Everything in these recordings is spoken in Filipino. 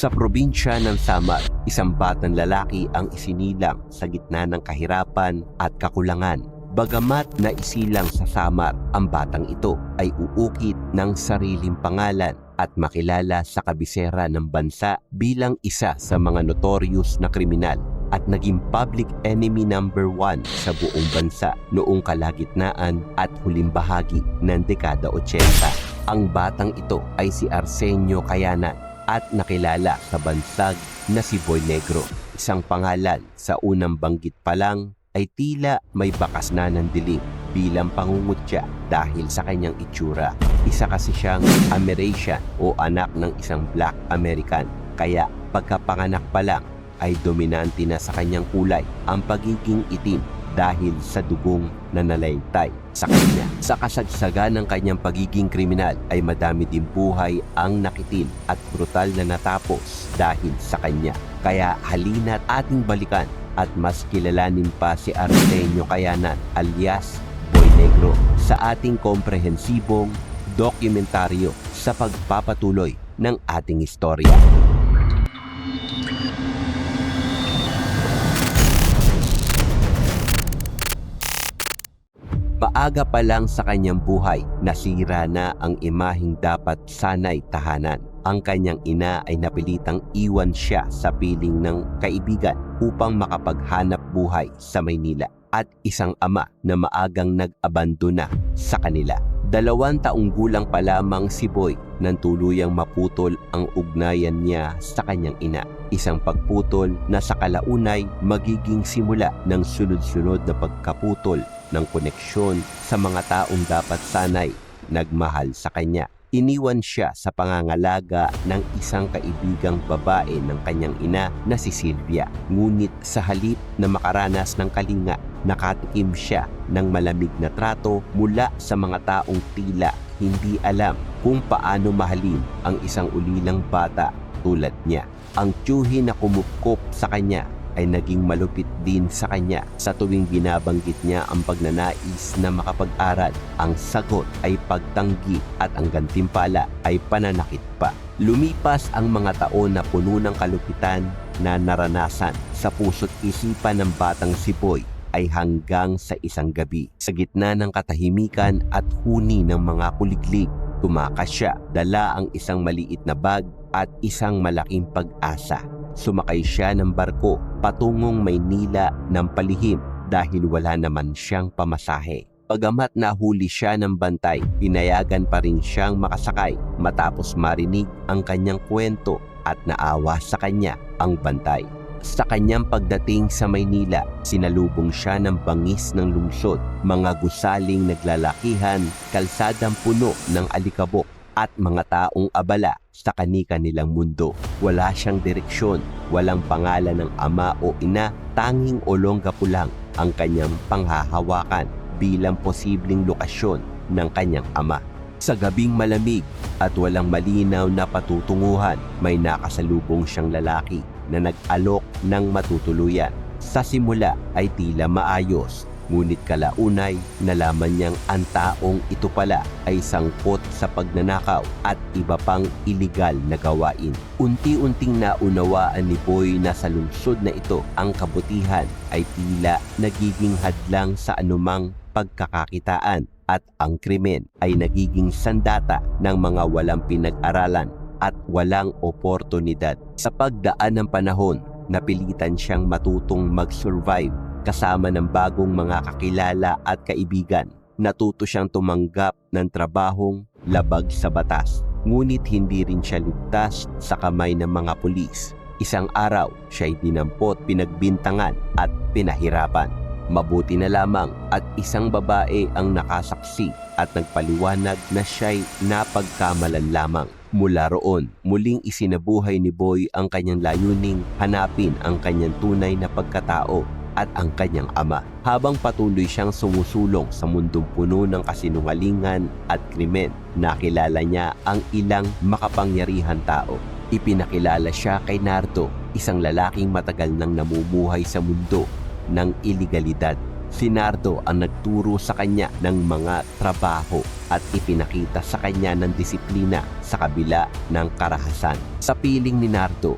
Sa probinsya ng Samar, isang batang lalaki ang isinilang sa gitna ng kahirapan at kakulangan. Bagamat na isilang sa Samar, ang batang ito ay uukit ng sariling pangalan at makilala sa kabisera ng bansa bilang isa sa mga notorious na kriminal at naging public enemy number one sa buong bansa noong kalagitnaan at huling bahagi ng dekada 80. Ang batang ito ay si Arsenio Cayanan at nakilala sa bansag na si Boy Negro. Isang pangalan sa unang banggit pa lang ay tila may bakas na ng dilim bilang pangungutya dahil sa kanyang itsura. Isa kasi siyang Amerasian o anak ng isang Black American. Kaya pagkapanganak pa lang ay dominante na sa kanyang kulay ang pagiging itim dahil sa dugong na nalaytay sa kanya. Sa kasagsagan ng kanyang pagiging kriminal ay madami din buhay ang nakitil at brutal na natapos dahil sa kanya. Kaya halina't ating balikan at mas kilalanin pa si Arsenio Cayanan alias Boy Negro sa ating komprehensibong dokumentaryo sa pagpapatuloy ng ating istorya. Maaga pa lang sa kanyang buhay, nasira na ang imaheng dapat sanay tahanan. Ang kanyang ina ay napilitang iwan siya sa piling ng kaibigan upang makapaghanap buhay sa Maynila at isang ama na maagang nag-abandona sa kanila. Dalawang taong gulang pa lamang si Boy nang tuluyang maputol ang ugnayan niya sa kanyang ina. Isang pagputol na sa kalaunay magiging simula ng sunod-sunod na pagkaputol ng koneksyon sa mga taong dapat sanay nagmahal sa kanya. Iniwan siya sa pangangalaga ng isang kaibigang babae ng kanyang ina na si Sylvia. Ngunit sa halip na makaranas ng kalinga, nakatikim siya ng malamig na trato mula sa mga taong tila hindi alam kung paano mahalin ang isang ulilang bata tulad niya. Ang tiyuhi na kumupkop sa kanya ay naging malupit din sa kanya sa tuwing binabanggit niya ang pagnanais na makapag-aral. Ang sagot ay pagtanggi at ang gantimpala ay pananakit pa. Lumipas ang mga taon na puno ng kalupitan na naranasan sa puso't isipan ng batang si Boy ay hanggang sa isang gabi. Sa gitna ng katahimikan at huni ng mga kuliglig, tumakas siya. Dala ang isang maliit na bag at isang malaking pag-asa. Sumakay siya ng barko patungong Maynila ng palihim dahil wala naman siyang pamasahe. Pagamat nahuli siya ng bantay, pinayagan pa rin siyang makasakay matapos marinig ang kanyang kwento at naawa sa kanya ang bantay. Sa kanyang pagdating sa Maynila, sinalubong siya ng bangis ng lungsod, mga gusaling naglalakihan, kalsadang puno ng alikabok at mga taong abala sa kanika nilang mundo. Wala siyang direksyon, walang pangalan ng ama o ina, tanging Olongapo lang ang kanyang panghahawakan bilang posibleng lokasyon ng kanyang ama. Sa gabing malamig at walang malinaw na patutunguhan, may nakasalubong siyang lalaki na nag-alok ng matutuluyan. Sa simula ay tila maayos, ngunit kalaunay nalaman niyang ang taong ito pala ay sangkot sa pagnanakaw at iba pang iligal na gawain. Unti-unting naunawaan ni Boy na sa lungsod na ito ang kabutihan ay tila nagiging hadlang sa anumang pagkakakitaan at ang krimen ay nagiging sandata ng mga walang pinag-aralan at walang oportunidad. Sa pagdaan ng panahon, napilitan siyang matutong mag-survive kasama ng bagong mga kakilala at kaibigan. Natuto siyang tumanggap ng trabahong labag sa batas. Ngunit hindi rin siya ligtas sa kamay ng mga pulis. Isang araw, siya'y dinampot, pinagbintangan at pinahirapan. Mabuti na lamang at isang babae ang nakasaksi at nagpaliwanag na siya'y napagkamalan lamang. Mula roon, muling isinabuhay ni Boy ang kanyang layuning hanapin ang kanyang tunay na pagkatao at ang kanyang ama. Habang patuloy siyang sumusulong sa mundong puno ng kasinungalingan at krimen, nakilala niya ang ilang makapangyarihan tao. Ipinakilala siya kay Nardo, isang lalaking matagal nang namumuhay sa mundo ng iligalidad. Si Nardo ang nagturo sa kanya ng mga trabaho at ipinakita sa kanya ng disiplina sa kabila ng karahasan. Sa piling ni Nardo,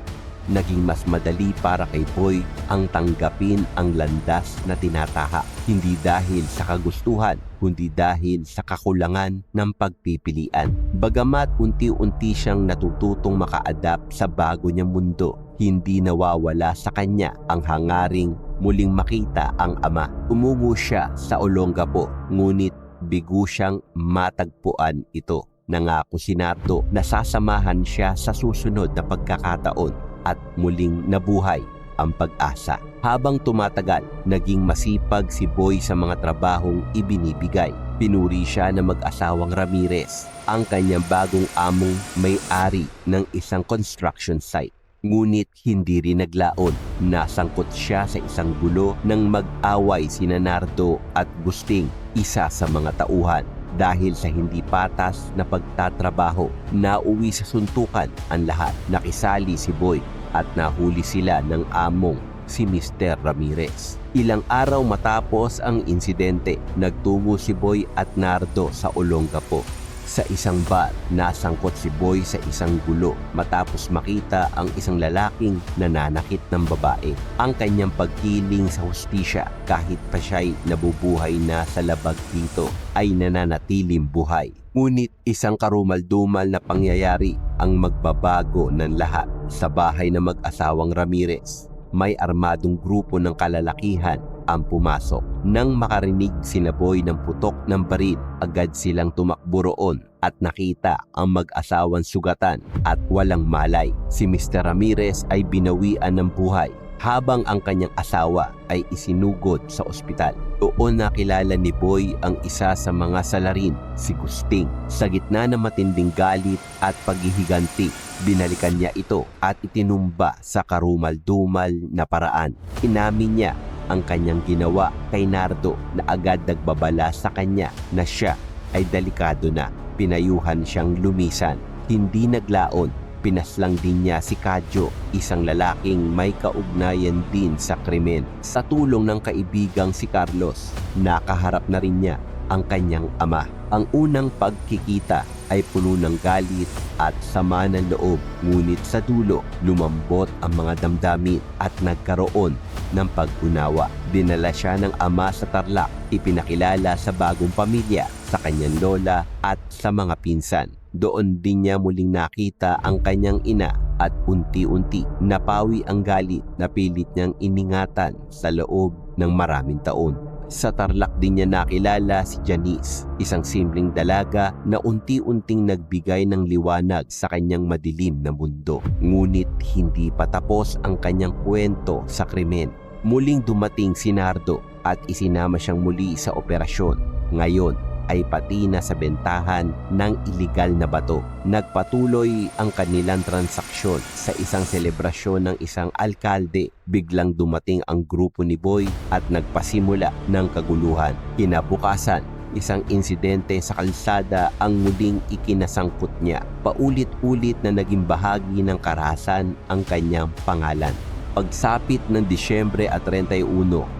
naging mas madali para kay Boy ang tanggapin ang landas na tinataha. Hindi dahil sa kagustuhan, kundi dahil sa kakulangan ng pagpipilian. Bagamat unti-unti siyang natututong maka-adapt sa bago niyang mundo, hindi nawawala sa kanya ang hangaring muling makita ang ama. Umungo siya sa Olongapo, ngunit bigo siyang matagpuan ito. Nangako si Nardo na sasamahan siya sa susunod na pagkakataon at muling nabuhay ang pag-asa. Habang tumatagal, naging masipag si Boy sa mga trabahong ibinibigay. Pinuri siya ng mag-asawang Ramirez, ang kanyang bagong among may-ari ng isang construction site. Ngunit hindi rin naglaon. Nasangkot siya sa isang gulo ng mag-away si Nardo at Gusting, isa sa mga tauhan. Dahil sa hindi patas na pagtatrabaho, nauwi sa suntukan ang lahat. Nakisali si Boy at nahuli sila ng among si Mr. Ramirez. Ilang araw matapos ang insidente, nagtungo si Boy at Nardo sa Olongapo. Sa isang bar, nasangkot si Boy sa isang gulo matapos makita ang isang lalaking nananakit ng babae. Ang kanyang pagkiling sa hustisya kahit pa siya'y nabubuhay na sa labag dito ay nananatiling buhay. Ngunit isang karumal-dumal na pangyayari ang magbabago ng lahat sa bahay ng mag-asawang Ramirez. May armadong grupo ng kalalakihan ang pumasok. Nang makarinig sina Boy ng putok ng baril, agad silang tumakbo roon at nakita ang mag-asawang sugatan at walang malay. Si Mr. Ramirez ay binawian ng buhay habang ang kanyang asawa ay isinugod sa ospital. Doon nakilala ni Boy ang isa sa mga salarin, si Gusting. Sa gitna ng matinding galit at paghihiganti, binalikan niya ito at itinumba sa karumal-dumal na paraan. Inamin niya ang kanyang ginawa kay Nardo na agad nagbabala sa kanya na siya ay delikado na. Pinayuhan siyang lumisan. Hindi naglaon pinaslang din niya si Kadyo, isang lalaking may kaugnayan din sa krimen. Sa tulong ng kaibigang si Carlos, nakaharap na rin niya ang kanyang ama. Ang unang pagkikita ay puno ng galit at sama ng loob, ngunit sa dulo lumambot ang mga damdamin at nagkaroon ng pag-unawa. Dinala siya ng ama sa Tarlac, ipinakilala sa bagong pamilya, sa kanyang lola at sa mga pinsan. Doon din niya muling nakita ang kanyang ina at unti-unti napawi ang galit na pilit niyang iningatan sa loob ng maraming taon. Sa Tarlac din niya nakilala si Janice, isang simpleng dalaga na unti-unting nagbigay ng liwanag sa kanyang madilim na mundo. Ngunit hindi pa tapos ang kanyang kwento sa krimen. Muling dumating si Nardo at isinama siyang muli sa operasyon. Ngayon, ay pati na sa bentahan ng iligal na bato. Nagpatuloy ang kanilang transaksyon sa isang selebrasyon ng isang alkalde. Biglang dumating ang grupo ni Boy at nagpasimula ng kaguluhan. Kinabukasan, isang insidente sa kalsada ang muling ikinasangkot niya. Paulit-ulit na naging bahagi ng karahasan ang kanyang pangalan. Pagsapit ng Disyembre at 31,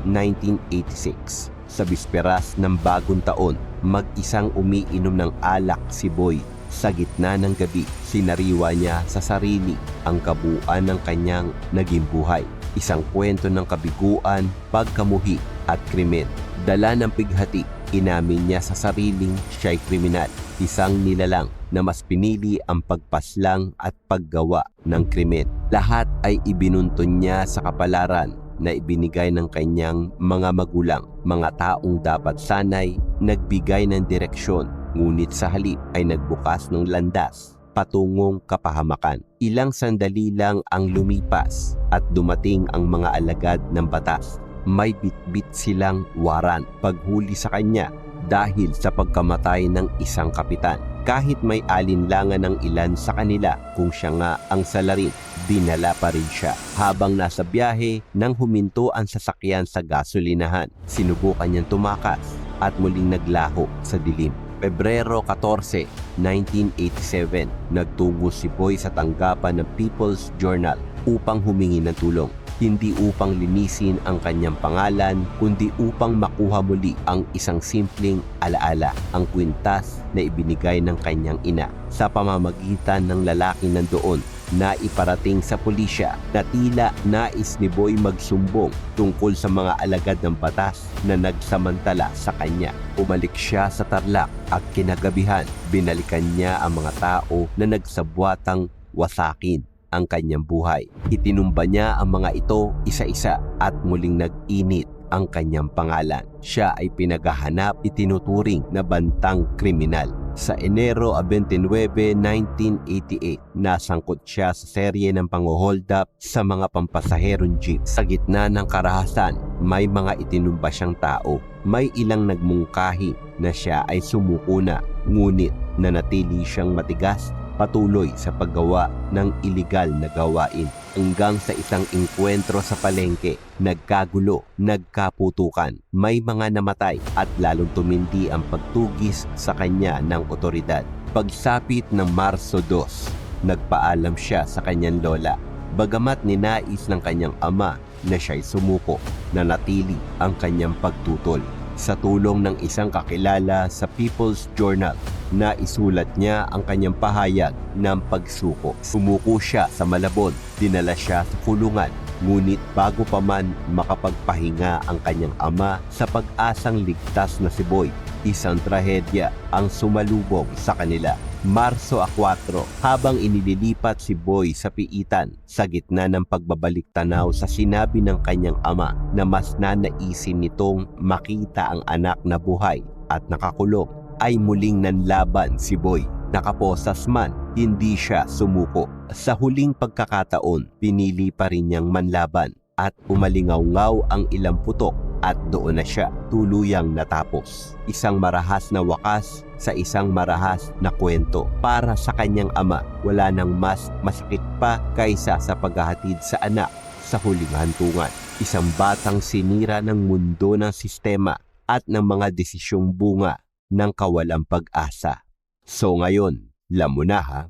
1986, sa bisperas ng bagong taon, mag-isang umiinom ng alak si Boy. Sa gitna ng gabi, sinariwa niya sa sarili ang kabuuan ng kanyang naging buhay. Isang kwento ng kabiguan, pagkamuhi at krimen. Dala ng pighati, inamin niya sa sariling siya'y kriminal. Isang nilalang na mas pinili ang pagpaslang at paggawa ng krimen. Lahat ay ibinunton niya sa kapalaran na ibinigay ng kanyang mga magulang, mga taong dapat sanay nagbigay ng direksyon, ngunit sa halip ay nagbukas ng landas patungong kapahamakan. Ilang sandali lang ang lumipas at dumating ang mga alagad ng batas. May bitbit silang waran paghuli sa kanya dahil sa pagkamatay ng isang kapitan. Kahit may alinlangan ng ilan sa kanila kung siya nga ang salarin, dinala pa rin siya. Habang nasa biyahe, nang huminto ang sasakyan sa gasolinahan, sinubukan niyang tumakas at muling naglaho sa dilim. Pebrero 14, 1987, nagtungo si Boy sa tanggapan ng People's Journal upang humingi ng tulong. hindi upang linisin ang kanyang pangalan, kundi upang makuha muli ang isang simpleng alaala, ang kwintas na ibinigay ng kanyang ina sa pamamagitan ng lalaki nandoon na iparating sa pulisya na tila nais ni Boy magsumbong tungkol sa mga alagad ng batas na nagsamantala sa kanya. Umalik siya sa tarlak at kinagabihan, binalikan niya ang mga tao na nagsabwatang wasakin ang kanyang buhay. Itinumba niya ang mga ito isa-isa at muling nag-init ang kanyang pangalan. Siya ay pinagahanap itinuturing na bantang kriminal. Sa Enero 29, 1988, nasangkot siya sa serye ng pang-hold up sa mga pampasaherong jeep. Sa gitna ng karahasan, may mga itinumba siyang tao. May ilang nagmungkahi na siya ay sumuko na, ngunit nanatili siyang matigas patuloy sa paggawa ng iligal na gawain hanggang sa isang inkwentro sa palengke, nagkagulo, nagkaputukan, may mga namatay at lalong tumindi ang pagtugis sa kanya ng otoridad. Pagsapit ng Marso 2, nagpaalam siya sa kanyang lola. Bagamat ninais ng kanyang ama na siya'y sumuko, nanatili ang kanyang pagtutol sa tulong ng isang kakilala sa People's Journal na isulat niya ang kanyang pahayag ng pagsuko. Sumuko siya sa Malabon, dinala siya sa kulungan, ngunit bago pa man makapagpahinga ang kanyang ama sa pag-asang ligtas na si Boy, isang trahedya ang sumalubong sa kanila. Marso 4, habang inililipat si Boy sa piitan sa gitna ng pagbabalik tanaw sa sinabi ng kanyang ama na mas nanaisin nitong makita ang anak na buhay at nakakulong ay muling nanlaban si Boy. Nakaposas man, hindi siya sumuko. Sa huling pagkakataon, pinili pa rin niyang manlaban at umalingaw-ngaw ang ilang putok at doon na siya tuluyang natapos. Isang marahas na wakas sa isang marahas na kwento. Para sa kanyang ama, wala nang mas masakit pa kaysa sa paghahatid sa anak sa huling hantungan. Isang batang sinira ng mundo ng sistema at ng mga desisyong bunga ng kawalang pag-asa. So ngayon, alam mo na ha,